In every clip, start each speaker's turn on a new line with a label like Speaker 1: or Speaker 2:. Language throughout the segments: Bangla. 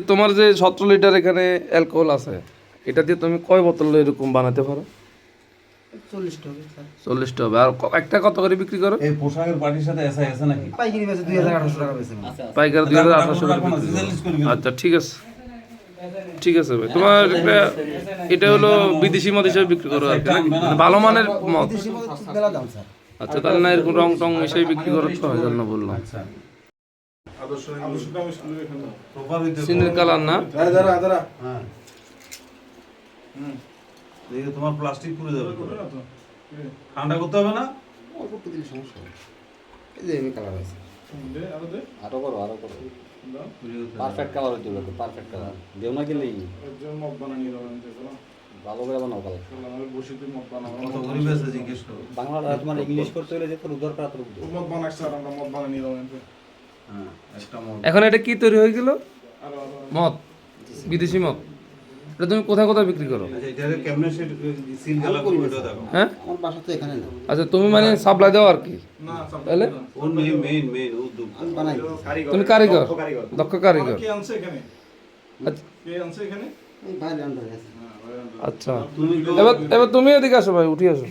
Speaker 1: তোমার যে সতেরো লিটার এখানে অ্যালকোহল আছে এটা দিয়ে তুমি কয় বোতল এরকম বানাতে পারো?
Speaker 2: চল্লিশটা হবে
Speaker 1: আর ক- একটা কত করে বিক্রি করো?
Speaker 3: এই পোশাকের পার্টির সাথে এসআই আছে নাকি?
Speaker 2: পাইকারি বেচে দুই হাজার আঠারোশো টাকা বেচে
Speaker 1: পাইকার দুই হাজার আঠারোশো করে বিক্রি করো।
Speaker 3: ছেচল্লিশ করে। দিন।
Speaker 1: আচ্ছা ঠিক আছে। ঠিক আছে ভাই। তোমার একটা এটা হলো বিদেশি মদ হিসেবে বিক্রি করো আর কি। নাকি? মানে ভালো মানের মদ।
Speaker 2: বিদেশি মেলা দাম স্যার।
Speaker 1: আচ্ছা তাহলে না এরকম রং টং মিশিয়ে বিক্রি করো হয় জন্য বললাম।
Speaker 3: আচ্ছা।
Speaker 1: চিনির কালার না?
Speaker 4: দাঁড়া দাঁড়া দাঁড়া।
Speaker 3: হ্যাঁ। দেখে তোমার প্লাস্টিক পুড়ে যাবে ঠান্ডা করতে হবে না?
Speaker 2: অল্প একটু দিলে সমস্যা এই যে এমনি কালার আছে
Speaker 5: আরও করো আরও করো। পারফেক্ট কালার হইতে হবে পারফেক্ট কালার। দেও না
Speaker 4: বানানি
Speaker 5: ভালো করে বানাও কালার।
Speaker 4: আমি বসে তুই মদ বানাবো
Speaker 3: কত গরিব আছে জিজ্ঞেস করো।
Speaker 5: বাংলাটা তোমার ইংলিশ করতে হলে যে তোর দরকার তোর
Speaker 4: মদ বানাইছে আর আমরা বানানি
Speaker 1: এখন এটা কি তৈরি হয়ে গেল?
Speaker 4: আরও আরও
Speaker 1: মদ। বিদেশি মদ। এটা তুমি কোথায় কোথায় বিক্রি করো?
Speaker 3: আচ্ছা
Speaker 1: হ্যাঁ? আচ্ছা তুমি মানে সাপ্লাই দাও আর কি? তাহলে? তুমি কারিগর? দক্ষ কারিগর। আচ্ছা,
Speaker 2: আছে
Speaker 4: হ্যাঁ।
Speaker 1: আচ্ছা।
Speaker 3: তুমি
Speaker 1: এবার এবার তুমি এদিকে আসো ভাই উঠে আসো।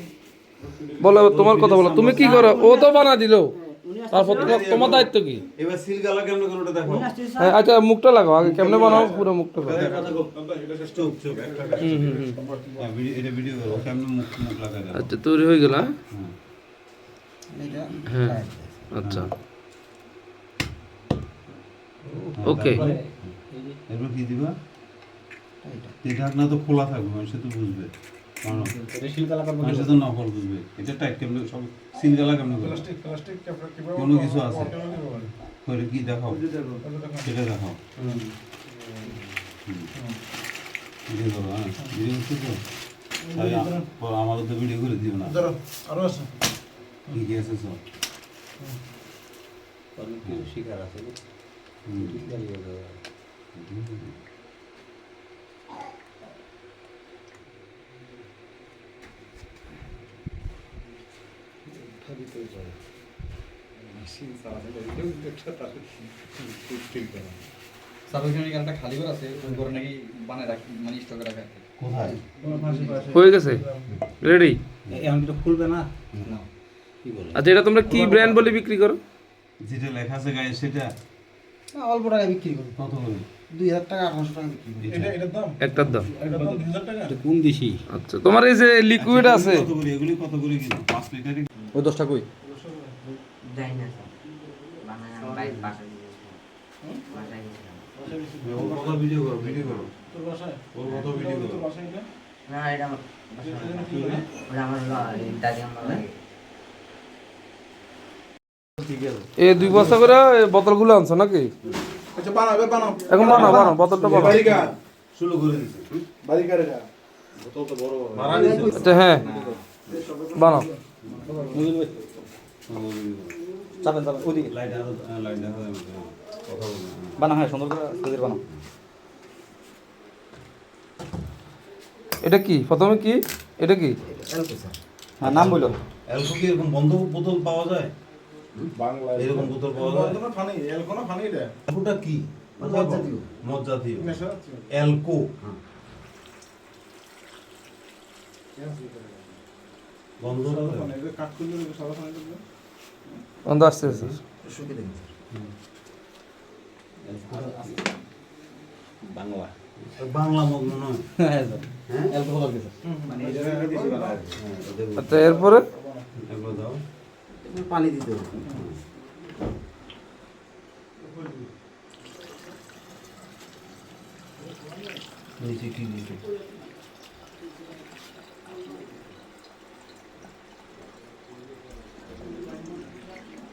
Speaker 1: বলো এবার তোমার কথা বলো। তুমি কি করো? ও তো বানা দিলো। তারপর তোমার তোমার দায়িত্ব কি?
Speaker 3: এবার সিল গেলা কেমনে করে দেখো।
Speaker 1: হ্যাঁ, আচ্ছা মুখটা লাগাও আগে কেমনে বানাও পুরো মুখটা
Speaker 4: এটা
Speaker 3: হ্যাঁ, ভিডিও- করো কেমনে মুখ মুখ লাগা
Speaker 1: আচ্ছা তৈরি হয়ে গেল হ্যাঁ? আচ্ছা। ওকে।
Speaker 3: এরপর কি দিবা? এই তো খোলা থাকবে মানুষ তো বুঝবে। মানুষ তো নকল বুঝবে। এটা টাইট কেমনে সব সিল গেলা কেমনে করে
Speaker 4: প্লাস্টিক প্লাস্টিক
Speaker 3: কোনো কিছু আছে? করে কি দেখাও। সেটা দেখাও। ভিডিও করো হ্যাঁ? ভিডিও করছ তো? তাই আ- তো ভিডিও করে দিও না।
Speaker 4: ধরো, আরও আছে।
Speaker 3: কি কি আছে সব?
Speaker 5: শিকার আছে
Speaker 3: হুম।
Speaker 6: স্যার ওইখানে একটা খালি ঘর আছে ওই ঘরে নাকি বানায় রাখি মানে স্টকে রাখা
Speaker 3: কোথায়?
Speaker 1: হয়ে গেছে? রেডি
Speaker 5: এখন কিন্তু খুলবে না? কি বলে?
Speaker 1: আচ্ছা এটা তোমরা কি ব্র্যান্ড বলে বিক্রি করো?
Speaker 3: যেটা লেখা আছে গায়ে সেটা?
Speaker 2: অল্প টাকা বিক্রি করি।
Speaker 3: কত করে?
Speaker 2: দুই হাজার টাকা আঠারোশো টাকা বিক্রি করি।
Speaker 4: এটা? এটার দাম?
Speaker 1: একটার দাম।
Speaker 4: এটার দাম দুই হাজার টাকা?
Speaker 5: কোন দেশি?
Speaker 1: আচ্ছা তোমার এই যে লিকুইড আছে।
Speaker 3: কত করে? এগুলি কত করে পাঁচ লিটারই
Speaker 6: ওই দশটা কই?
Speaker 1: এই দুই বস্তা করে এই বোতলগুলো আনছো নাকি?
Speaker 4: আচ্ছা বানাও বানাও।
Speaker 1: এখন বানাও বানাও বোতলটা বানাও।
Speaker 3: শুরু করে দিছে।
Speaker 1: আচ্ছা হ্যাঁ বানাও।
Speaker 6: চাপেন চাপেন ওইদিকে।
Speaker 3: লাইট আরও লাইট দেখা যাবে কথা
Speaker 6: বানা হয় সুন্দর করে বানাও।
Speaker 1: এটা কি? প্রথমে কি? এটা কি?
Speaker 6: হ্যাঁ নাম বলল
Speaker 3: অ্যালকো কি এরকম বন্ধ বোতল পাওয়া যায়?
Speaker 4: বাংলা
Speaker 3: এরকম বোতল পাওয়া যায়?
Speaker 4: ফানি? এলকোনা ফানি রে
Speaker 3: অ্যালকোটা কি?
Speaker 2: মদ জাতীয়।
Speaker 3: মদ জাতীয় অ্যালকো বন্ধটা
Speaker 1: বন্ধ আসছে
Speaker 5: বাংলা।
Speaker 3: বাংলা মদ মনে হয়
Speaker 6: হ্যাঁ?
Speaker 4: মানে
Speaker 3: হ্যাঁ।
Speaker 1: আচ্ছা এরপরে?
Speaker 2: পানি দিতে হবে।
Speaker 3: নিচে কি নিচে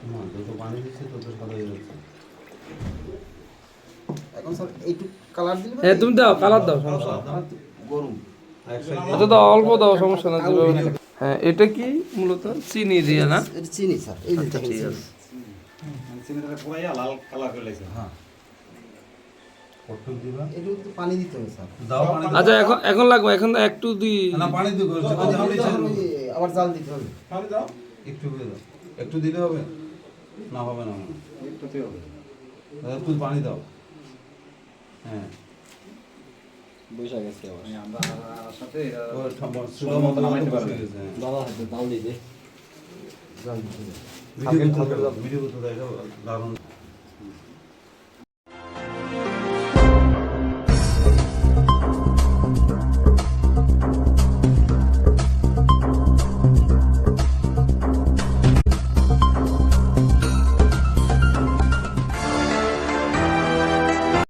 Speaker 3: না যত পানি দিচ্ছে তত সাদা হয়ে যাচ্ছে
Speaker 2: এখন স্যার এইটুক কালার দিলে
Speaker 1: হ্যাঁ তুমি দাও কালার দাও সমস্যা
Speaker 2: গরম।
Speaker 1: আচ্ছা দাও অল্প দাও সমস্যা না যেভাবে হ্যাঁ এটা কি মূলত? চিনি দিয়ে না?
Speaker 2: এটা চিনি স্যার এই যে
Speaker 1: আচ্ছা ঠিক। আছে।
Speaker 2: পানি দিতে হবে স্যার।
Speaker 3: দাও পানি দাও।
Speaker 1: আচ্ছা এখন এখন লাগবে এখন একটু দি
Speaker 3: না পানি দিও
Speaker 2: দিতে আবার জাল দিতে হবে।
Speaker 4: ফানি দাও।
Speaker 3: একটু একটু দিলে হবে। না হবে না একটু পানি দাও। হ্যাঁ। হ্যাঁ
Speaker 5: বৈশা গেছে আমরা সাথে
Speaker 3: ও সুলো মতো নামাইতে পারবে।
Speaker 5: দাদা হাতে দাও দিতে
Speaker 3: ভিডিও ভিডিও তো দারুণ।